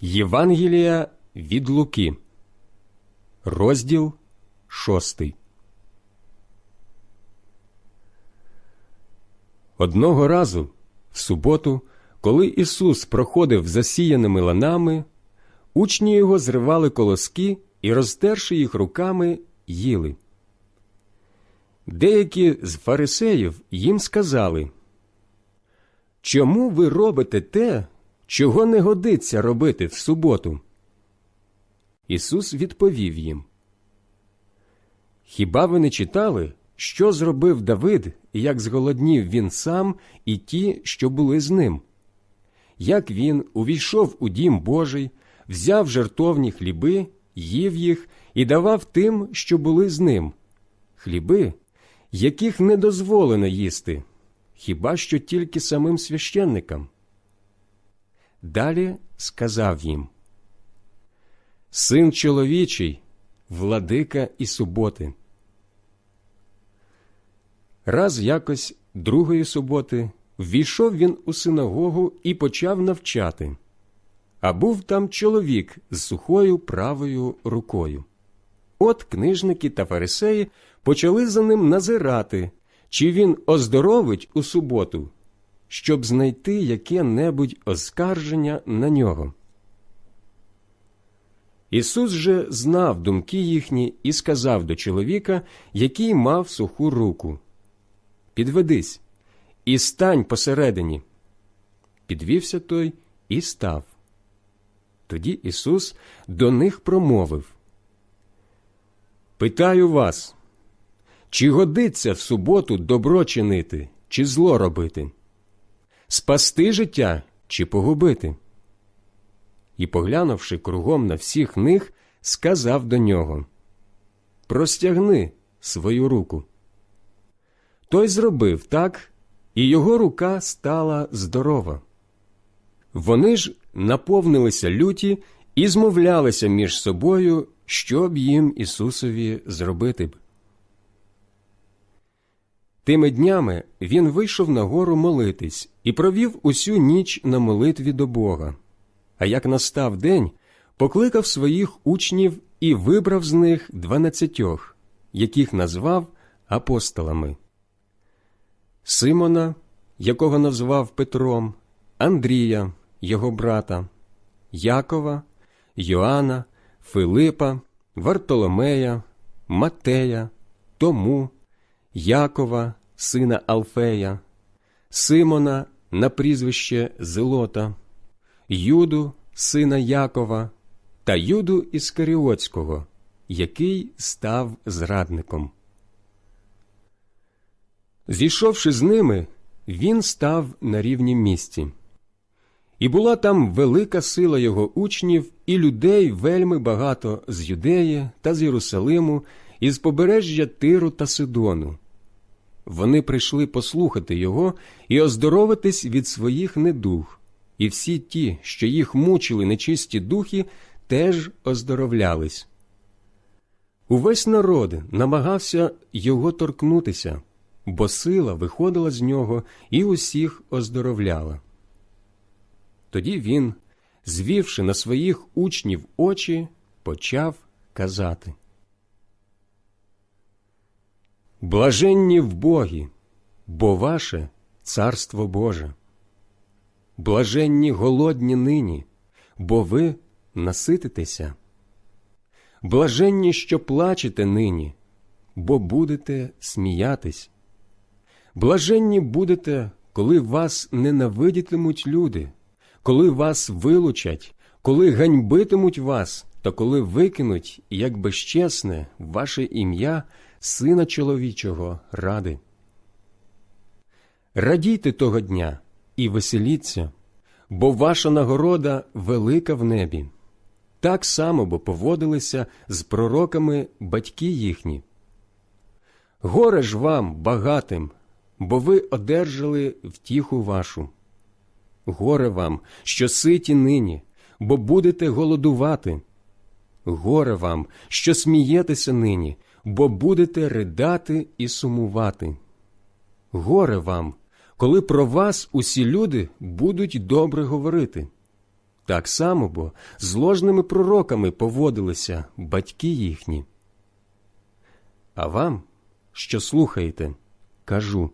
Євангелія від Луки, розділ шостий. Одного разу, в суботу, коли Ісус проходив засіяними ланами, учні його зривали колоски і, розтерши їх руками, їли. Деякі з фарисеїв їм сказали, Чому ви робите те, чого не годиться робити в суботу? Ісус відповів їм. Хіба ви не читали, що зробив Давид, як зголоднів він сам і ті, що були з ним? Як він увійшов у дім Божий, взяв жертовні хліби, їв їх і давав тим, що були з ним, хліби, яких не дозволено їсти, хіба що тільки самим священникам? Далі сказав їм Син чоловічий, владика і суботи. Раз якось другої суботи ввійшов він у синагогу і почав навчати, а був там чоловік з сухою правою рукою. От книжники та фарисеї почали за ним назирати, чи він оздоровить у суботу, щоб знайти яке-небудь оскарження на нього. Ісус же знав думки їхні і сказав до чоловіка, який мав суху руку Підведись і стань посередині. Підвівся той і став. Тоді Ісус до них промовив Питаю вас, чи годиться в суботу добро чинити, чи зло робити? Спасти життя чи погубити? І, поглянувши кругом на всіх них, сказав до нього Простягни свою руку. Той зробив так, і його рука стала здорова. Вони ж наповнилися люті і змовлялися між собою, що б їм Ісусові зробити б. Тими днями він вийшов на гору молитись і провів усю ніч на молитві до Бога. А як настав день, покликав своїх учнів і вибрав з них дванадцятьох, яких назвав апостолами Симона, якого назвав Петром, Андрія, його брата, Якова, Йоанна, Филипа, Вартоломея, Матея, Тому, Якова, сина Алфея, Симона на прізвище Зелота, Юду, сина Якова, та Юду Іскаріотського, який став зрадником. Зійшовши з ними, він став на рівнім місці. І була там велика сила його учнів і людей вельми багато з Юдеї та з Єрусалиму, і з побережжя Тиру та Сидону. Вони прийшли послухати його і оздоровитись від своїх недуг, і всі ті, що їх мучили нечисті духи, теж оздоровлялись. Увесь народ намагався його торкнутися, бо сила виходила з нього і усіх оздоровляла. Тоді він, звівши на своїх учнів очі, почав казати Блаженні в Богі, бо ваше царство Боже. Блаженні голодні нині, бо ви насититеся. Блаженні, що плачете нині, бо будете сміятись. Блаженні будете, коли вас ненавидітимуть люди, коли вас вилучать, коли ганьбитимуть вас, та коли викинуть, як безчесне, ваше ім'я, Сина чоловічого, ради. Радійте того дня і веселіться, бо ваша нагорода велика в небі. Так само бо поводилися з пророками батьки їхні. Горе ж вам, багатим, бо ви одержали втіху вашу. Горе вам, що ситі нині, бо будете голодувати. Горе вам, що смієтеся нині, бо будете ридати і сумувати. Горе вам, коли про вас усі люди будуть добре говорити. Так само бо з ложними пророками поводилися батьки їхні. А вам, що слухаєте, кажу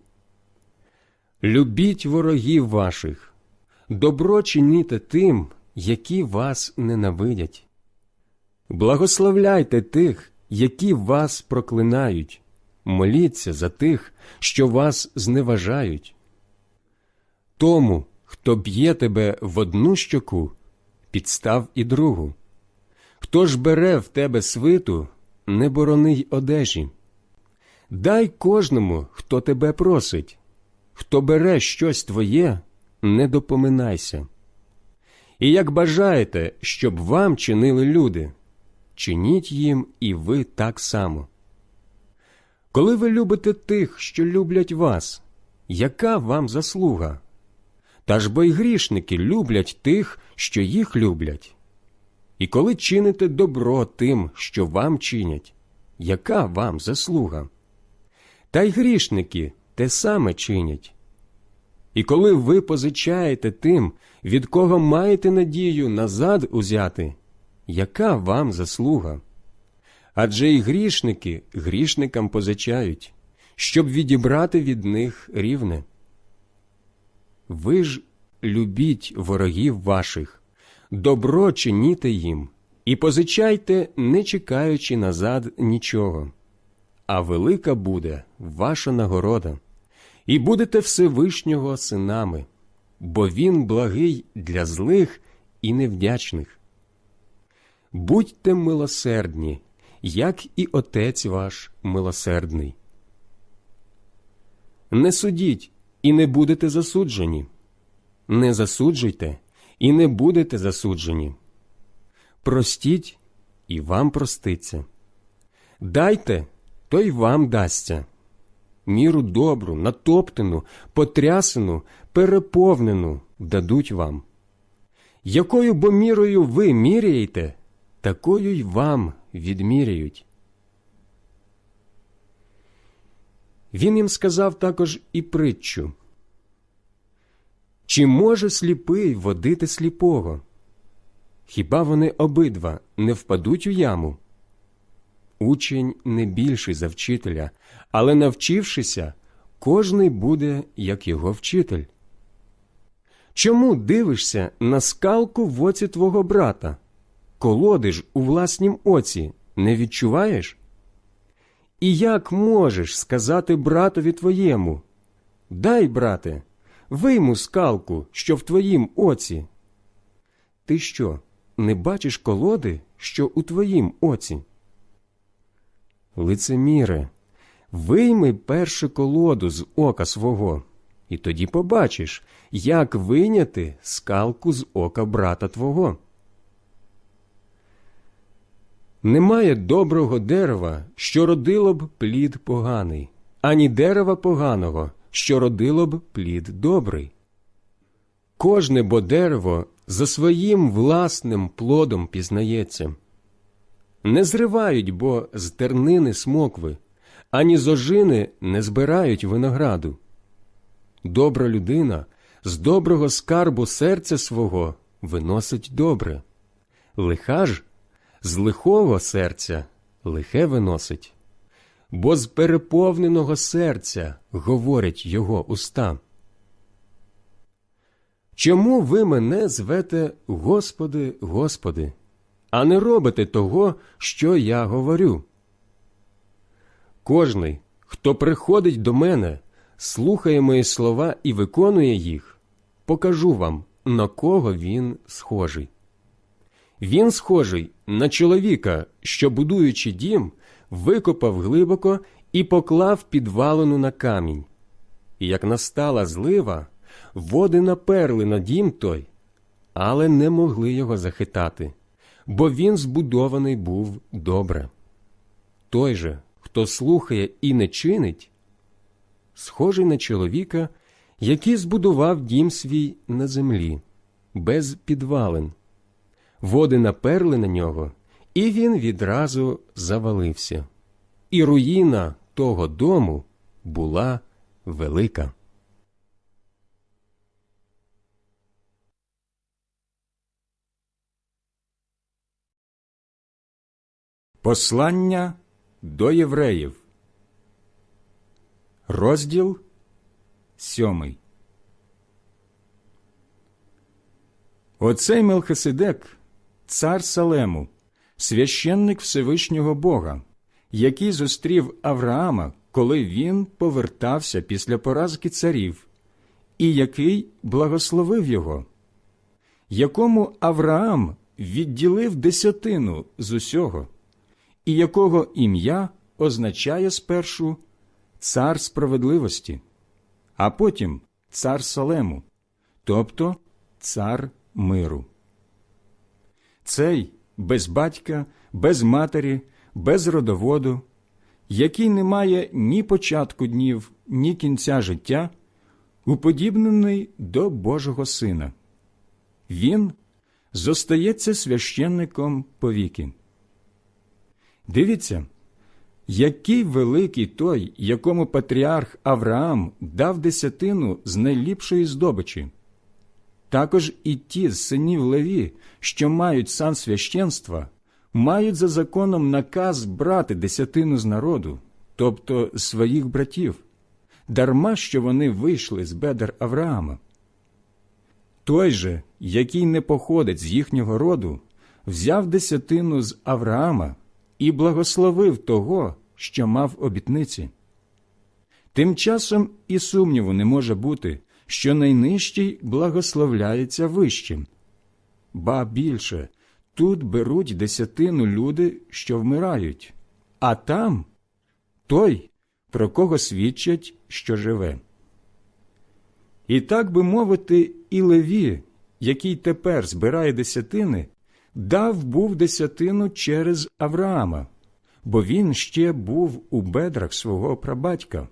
Любіть ворогів ваших, добро чиніте тим, які вас ненавидять. Благословляйте тих, які вас проклинають, моліться за тих, що вас зневажають. Тому, хто б'є тебе в одну щоку, підстав і другу. Хто ж бере в тебе свиту, не борони й одежі. Дай кожному, хто тебе просить, хто бере щось твоє, не допоминайся. І як бажаєте, щоб вам чинили люди, чиніть їм і ви так само. Коли ви любите тих, що люблять вас, яка вам заслуга? Та ж бо й грішники люблять тих, що їх люблять. І коли чините добро тим, що вам чинять, яка вам заслуга? Та й грішники те саме чинять. І коли ви позичаєте тим, від кого маєте надію назад узяти, яка вам заслуга? Адже й грішники грішникам позичають, щоб відібрати від них рівне. Ви ж любіть ворогів ваших, добро чиніте їм, і позичайте, не чекаючи назад нічого. А велика буде ваша нагорода, і будете Всевишнього синами, бо він благий для злих і невдячних. Будьте милосердні, як і Отець ваш милосердний. Не судіть і не будете засуджені, не засуджуйте і не будете засуджені. Простіть і вам проститься. Дайте, то й вам дасться. Міру добру, натоптану, потрясену, переповнену дадуть вам. Якою бо мірою ви міряєте, такою й вам відміряють. Він їм сказав також і притчу. Чи може сліпий водити сліпого? Хіба вони обидва не впадуть у яму? Учень не більший за вчителя, але навчившися, кожний буде, як його вчитель. Чому дивишся на скалку в оці твого брата? Колоди ж у власнім оці не відчуваєш? І як можеш сказати братові твоєму? Дай, брате, вийму скалку, що в твоїм оці. Ти що, не бачиш колоди, що у твоїм оці? Лицеміре, вийми перше колоду з ока свого, і тоді побачиш, як вийняти скалку з ока брата твого. Немає доброго дерева, що родило б плід поганий, ані дерева поганого, що родило б плід добрий. Кожне бо дерево за своїм власним плодом пізнається. Не зривають бо з тернини смокви, ані з ожини не збирають винограду. Добра людина з доброго скарбу серця свого виносить добре, лиха ж з лихого серця лихе виносить, бо з переповненого серця говорять його уста. Чому ви мене звете Господи, Господи, а не робите того, що я говорю? Кожний, хто приходить до мене, слухає мої слова і виконує їх, покажу вам, на кого він схожий. Він схожий на чоловіка, що, будуючи дім, викопав глибоко і поклав підвалину на камінь. І як настала злива, води наперли на дім той, але не могли його захитати, бо він збудований був добре. Той же, хто слухає і не чинить, схожий на чоловіка, який збудував дім свій на землі, без підвалин води наперли на нього, і він відразу завалився. І руїна того дому була велика. Послання до євреїв. Розділ сьомий. Оцей Мелхиседек цар Салему, священник Всевишнього Бога, який зустрів Авраама, коли він повертався після поразки царів, і який благословив його, якому Авраам відділив десятину з усього, і якого ім'я означає спершу цар справедливості, а потім цар Салему, тобто цар миру. Цей без батька, без матері, без родоводу, який не має ні початку днів, ні кінця життя, уподібнений до Божого Сина. Він зостається священником повіки. Дивіться, який великий той, якому патріарх Авраам дав десятину з найліпшої здобичі. Також і ті з синів Леві, що мають сан священства, мають за законом наказ брати десятину з народу, тобто своїх братів, дарма що вони вийшли з бедер Авраама. Той же, який не походить з їхнього роду, взяв десятину з Авраама і благословив того, що мав обітниці. Тим часом і сумніву не може бути, що найнижчий благословляється вищим. Ба більше тут беруть десятину люди, що вмирають, а там той, про кого свідчать, що живе. І так би мовити, і Леві, який тепер збирає десятини, дав був десятину через Авраама, бо він ще був у бедрах свого прабатька,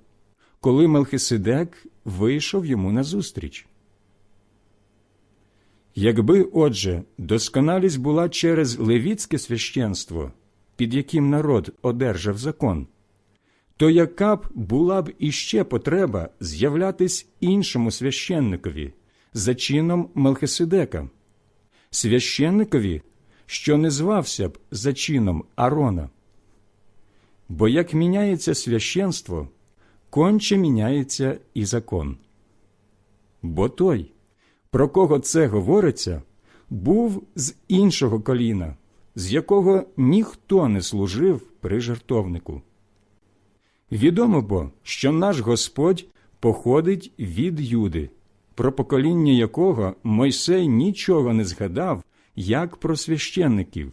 коли Мелхиседек вийшов йому назустріч. Якби, отже, досконалість була через левіцьке священство, під яким народ одержав закон, то яка б була б іще потреба з'являтись іншому священникові за чином Мелхиседека, священникові, що не звався б за чином Арона? Бо як міняється священство, конче міняється і закон. Бо той, про кого це говориться, був з іншого коліна, з якого ніхто не служив при жертовнику. Відомо бо, що наш Господь походить від Юди, про покоління якого Мойсей нічого не згадав, як про священників.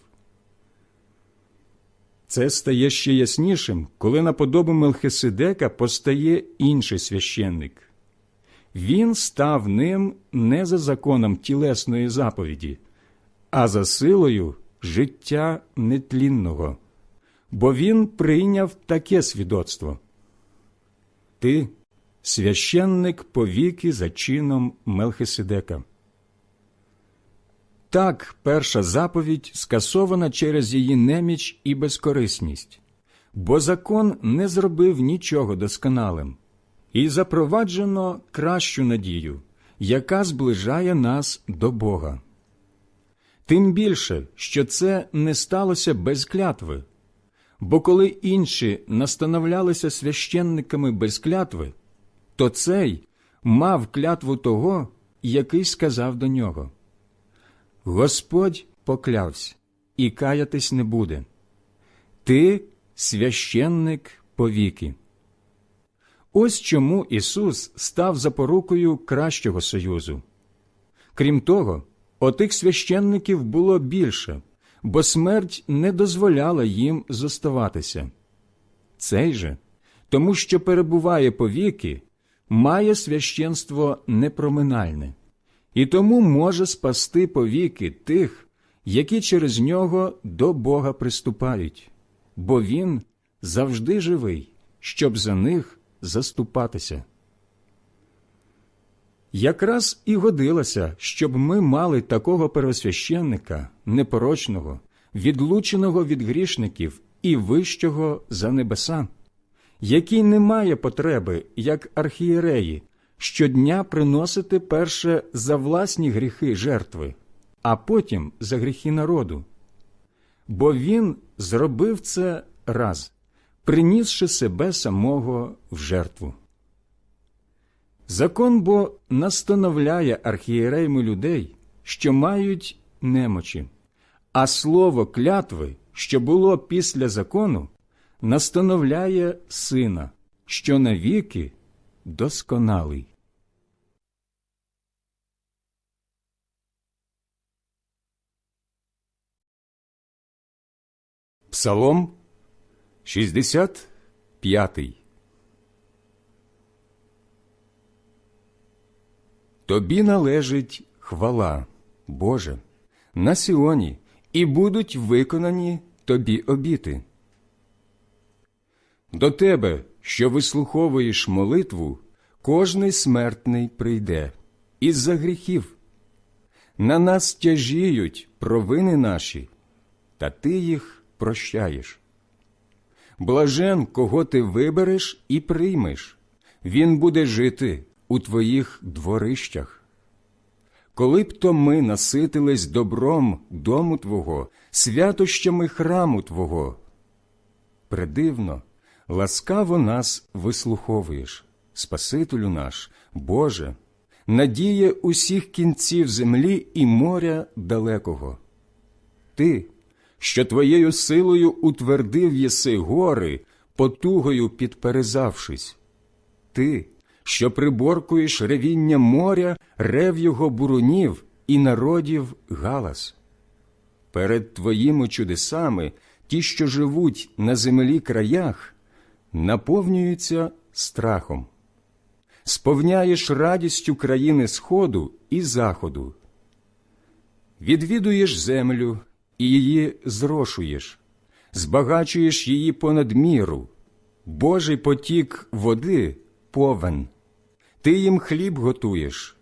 Це стає ще яснішим, коли на подобу Мелхиседека постає інший священник. Він став ним не за законом тілесної заповіді, а за силою життя нетлінного, бо він прийняв таке свідоцтво. Ти священник повіки за чином Мелхиседека. Так, перша заповідь скасована через її неміч і безкорисність, бо закон не зробив нічого досконалим, і запроваджено кращу надію, яка зближає нас до Бога. Тим більше, що це не сталося без клятви, бо коли інші настановлялися священниками без клятви, то цей мав клятву того, який сказав до нього. Господь поклявся і каятись не буде. Ти священник повіки. Ось чому Ісус став запорукою кращого союзу. Крім того, отих священників було більше, бо смерть не дозволяла їм зоставатися. Цей же, тому що перебуває повіки, має священство непроминальне і тому може спасти повіки тих, які через нього до Бога приступають, бо Він завжди живий, щоб за них заступатися. Якраз і годилося, щоб ми мали такого первосвященника, непорочного, відлученого від грішників і вищого за небеса, який не має потреби, як архієреї, щодня приносити перше за власні гріхи жертви, а потім за гріхи народу. бо він зробив це раз, принісши себе самого в жертву. Закон бо настановляє архієрейми людей, що мають немочі, а слово клятви, що було після закону, настановляє сина, що навіки досконалий. Псалом 65 Тобі належить хвала, Боже, на Сіоні, і будуть виконані тобі обіти. До тебе, що вислуховуєш молитву, кожний смертний прийде із-за гріхів. На нас тяжіють провини наші, та ти їх прощаєш. Блажен, кого ти вибереш і приймеш, він буде жити у твоїх дворищах. Коли б то ми наситились добром дому Твого, святощами храму Твого. Придивно, ласкаво нас вислуховуєш, Спасителю наш, Боже, надія усіх кінців землі і моря далекого. Ти, що твоєю силою утвердив єси гори, потугою підперезавшись. Ти, що приборкуєш ревіння моря, рев його бурунів і народів галас. Перед твоїми чудесами ті, що живуть на землі краях, наповнюються страхом. Сповняєш радістю країни Сходу і Заходу. Відвідуєш землю і її зрошуєш, збагачуєш її понад міру, Божий потік води повен. Ти їм хліб готуєш,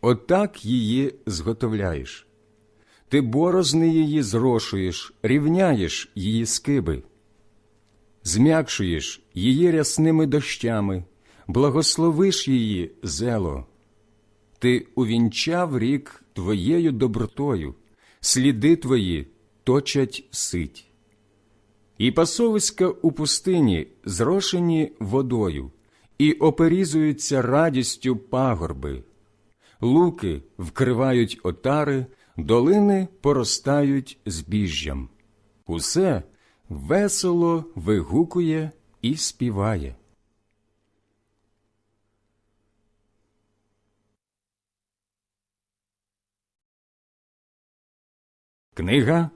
отак її зготовляєш. Ти борозни її зрошуєш, рівняєш її скиби, зм'якшуєш її рясними дощами, благословиш її зело. Ти увінчав рік твоєю добротою, сліди твої точать сить. І пасовиська у пустині зрошені водою, і оперізуються радістю пагорби. Луки вкривають отари, долини поростають збіжжям. Усе весело вигукує і співає. Книга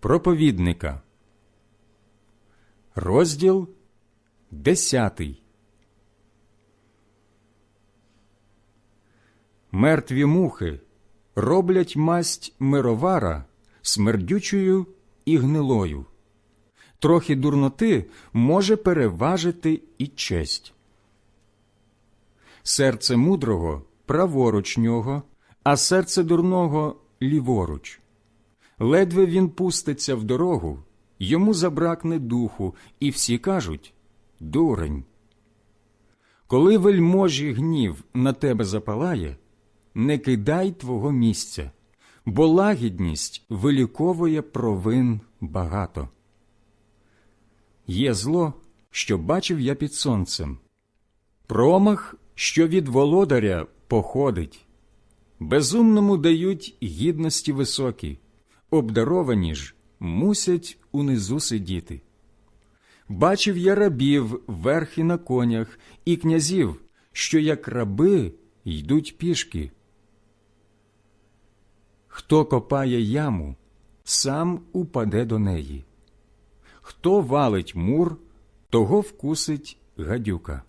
проповідника, розділ десятий. Мертві мухи роблять масть мировара смердючою і гнилою. Трохи дурноти може переважити і честь. Серце мудрого праворуч нього, а серце дурного ліворуч. Ледве він пуститься в дорогу, йому забракне духу, і всі кажуть дурень. Коли вельможі гнів на тебе запалає, не кидай твого місця, бо лагідність виліковує провин багато. Є зло, що бачив я під сонцем, промах, що від володаря походить. Безумному дають гідності високі, обдаровані ж мусять унизу сидіти. Бачив я рабів верхи на конях і князів, що як раби йдуть пішки. Хто копає яму, сам упаде до неї. Хто валить мур, того вкусить гадюка.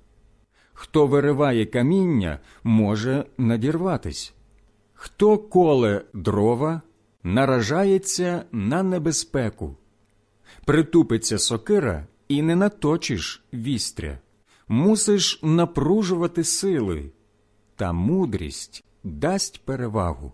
Хто вириває каміння, може надірватись. Хто коле дрова, наражається на небезпеку. Притупиться сокира і не наточиш вістря. Мусиш напружувати сили, та мудрість дасть перевагу.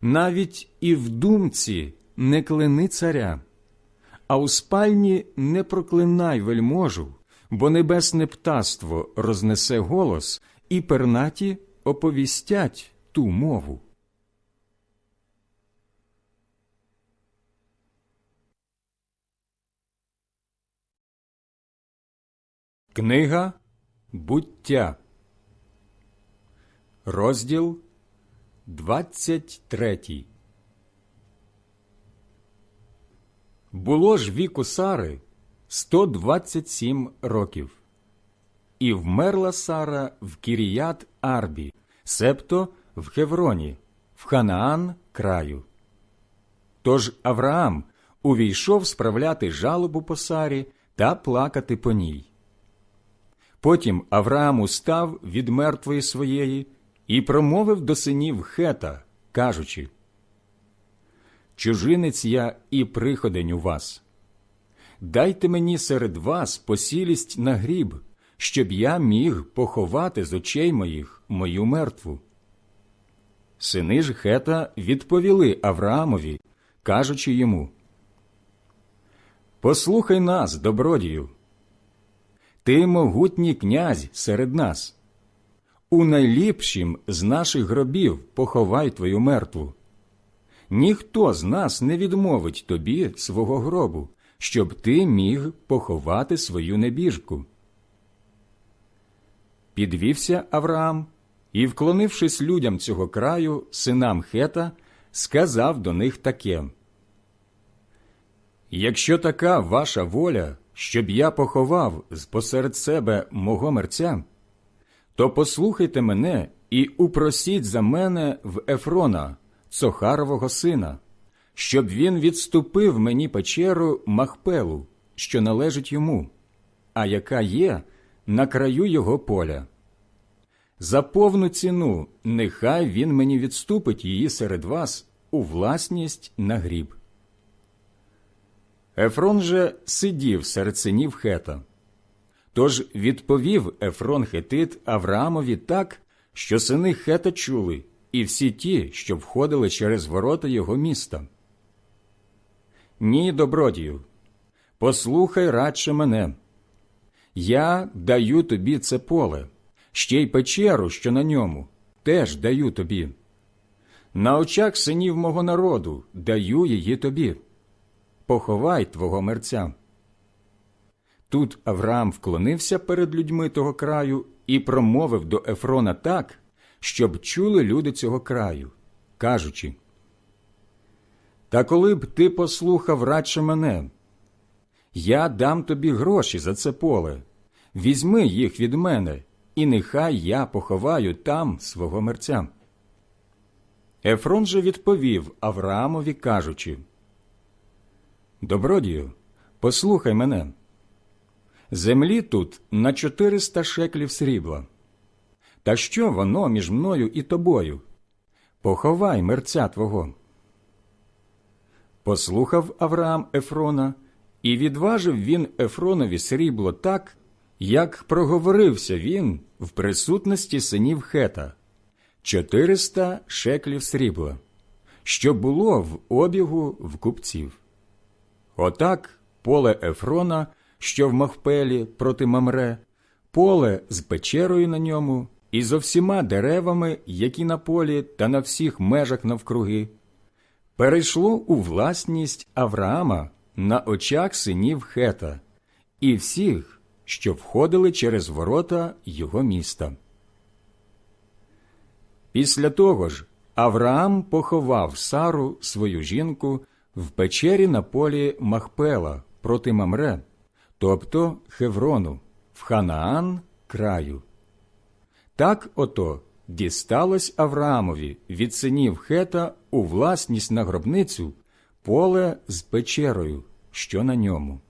Навіть і в думці не клини царя, а у спальні не проклинай вельможу, бо небесне птаство рознесе голос, і пернаті оповістять ту мову. Книга буття, розділ 23 Було ж віку Сари 127 років. І вмерла Сара в Кіріят Арбі, себто в Хевроні, в Ханаан краю. Тож Авраам увійшов справляти жалобу по Сарі та плакати по ній. Потім Авраам устав від мертвої своєї і промовив до синів Хета, кажучи Чужинець я і приходень у вас. Дайте мені серед вас посілість на гріб, щоб я міг поховати з очей моїх мою мертву. Сини ж Хета відповіли Авраамові, кажучи йому Послухай нас, добродію. Ти могутній князь серед нас. У найліпшім з наших гробів поховай твою мертву. Ніхто з нас не відмовить тобі свого гробу, щоб ти міг поховати свою небіжку. Підвівся Авраам і, вклонившись людям цього краю, синам Хета, сказав до них таке Якщо така ваша воля, щоб я поховав посеред себе мого мерця, то послухайте мене і упросіть за мене в Ефрона, Цохарового сина, щоб він відступив мені печеру Махпелу, що належить йому, а яка є на краю його поля. За повну ціну нехай він мені відступить її серед вас у власність на гріб. Ефрон же сидів серед синів Хета. Тож відповів Ефрон Хетит Авраамові так, що сини Хета чули, і всі ті, що входили через ворота його міста. Ні, добродію, послухай радше мене. Я даю тобі це поле, ще й печеру, що на ньому, теж даю тобі. На очах синів мого народу даю її тобі. Поховай твого мерця. Тут Авраам вклонився перед людьми того краю і промовив до Ефрона так, щоб чули люди цього краю, кажучи Та коли б ти послухав радше мене, я дам тобі гроші за це поле, візьми їх від мене, і нехай я поховаю там свого мерця. Ефрон же відповів Авраамові, кажучи Добродію, послухай мене. Землі тут на чотириста шеклів срібла. Та що воно між мною і тобою? Поховай мерця твого. Послухав Авраам Ефрона, і відважив він Ефронові срібло так, як проговорився він в присутності синів Хета чотириста шеклів срібла, що було в обігу в купців. Отак поле Ефрона, що в Махпелі проти Мамре, поле з печерою на ньому і зо всіма деревами, які на полі та на всіх межах навкруги, перейшло у власність Авраама на очах синів Хета і всіх, що входили через ворота його міста. Після того ж Авраам поховав Сару, свою жінку, в печері на полі Махпела проти Мамре, тобто Хеврону, в Ханаан краю. Так ото дісталось Авраамові від синів Хета у власність на гробницю поле з печерою, що на ньому.